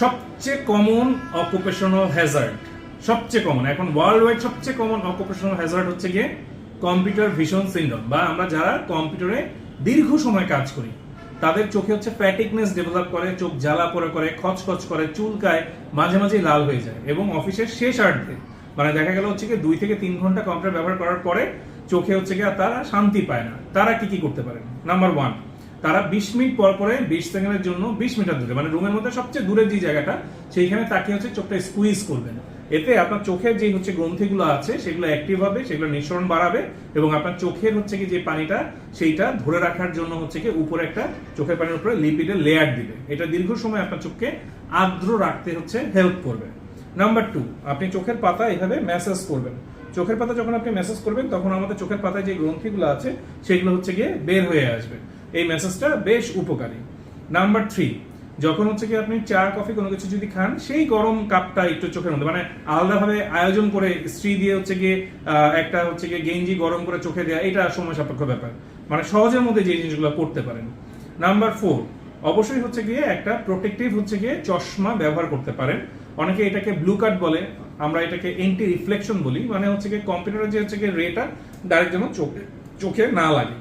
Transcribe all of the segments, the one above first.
সবচেয়ে common occupational hazard সবচেয়ে common এখন ওয়ার্ল্ড ওয়াইড সবচেয়ে কমন অকুপেশনাল হ্যাজার্ড হচ্ছে গিয়ে কম্পিউটার ভিশন সিন্ড্রোম বা আমরা যারা কম্পিউটারে দীর্ঘ সময় কাজ করি, তাদের চোখে হচ্ছে ফ্যাটিকনেস ডেভেলপ করে, চোখ জ্বালা পড়ে করে, খচখচ করে চুলকায় মাঝে মাঝে লাল হয়ে যায় এবং অফিসের শেষ আর্ধে মানে দেখা গেল হচ্ছে কি দুই থেকে তিন ঘণ্টা কম্পিউটার ব্যবহার করার পরে চোখে হচ্ছে কি তারা শান্তি পায় না। তারা কি কি করতে পারে? নাম্বার ওয়ান তারা বিশ মিনিট পর পরে বিশ সেকেন্ডের জন্য বিশ মিটার দূরে মানে রুমের মধ্যে সবচেয়ে দূরের যে জায়গাটা, সেইখানে তাকে হচ্ছে চোখটা স্কুইজ করবেন। এতে আপনার চোখের যে হচ্ছে গ্রন্থিগুলো আছে, সেগুলো অ্যাক্টিভ হবে, সেগুলো নিঃসরণ বাড়াবে এবং আপনার চোখের হচ্ছে কি যে পানিটা, সেইটা ধরে রাখার জন্য হচ্ছে কি উপরে একটা চোখের পানির উপরে লিপিডের লেয়ার দিবে। এটা দীর্ঘ সময় আপনার চোখকে আর্দ্র রাখতে হচ্ছে হেল্প করবে। নাম্বার টু আপনি চোখের পাতা এভাবে ম্যাসাজ করবেন। চোখের পাতা যখন আপনি ম্যাসাজ করবেন, তখন আমাদের চোখের পাতায় যে গ্রন্থিগুলো আছে, সেগুলো হচ্ছে গিয়ে বের হয়ে আসবে। এই মেসেজটা বেশ উপকারী। নাম্বার থ্রি যখন হচ্ছে কি আপনি চা, কফি কোনো কিছু যদি খান, সেই গরম কাপটা একটু চোখের মধ্যে মানে আলাদাভাবে আয়োজন করে স্ত্রী দিয়ে হচ্ছে গিয়ে একটা হচ্ছে গিয়ে গেঞ্জি গরম করে চোখে দেওয়া এটা সময় সাপেক্ষ ব্যাপার। মানে সহজের মধ্যে যে জিনিসগুলো করতে পারেন। নাম্বার ফোর অবশ্যই হচ্ছে গিয়ে একটা প্রোটেক্টিভ হচ্ছে গিয়ে চশমা ব্যবহার করতে পারেন। অনেকে এটাকে ব্লু কার্ড বলে, আমরা এটাকে এন্টি রিফ্লেকশন বলি মানে হচ্ছে গিয়ে কম্পিউটারের যে হচ্ছে গিয়ে রেটা ডাইরেক্ট যেন চোখে চোখে না লাগে।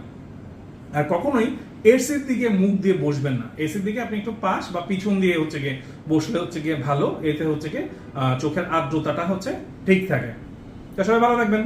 আর কখনোই এসির দিকে মুখ দিয়ে বসবেন না। এসির দিকে আপনি একটু পাশ বা পিছন দিয়ে হচ্ছে গিয়ে বসলে হচ্ছে গিয়ে ভালো, এতে হচ্ছে গিয়ে চোখের আর্দ্রতাটা হচ্ছে ঠিক থাকে। তো সবাই ভালো থাকবেন।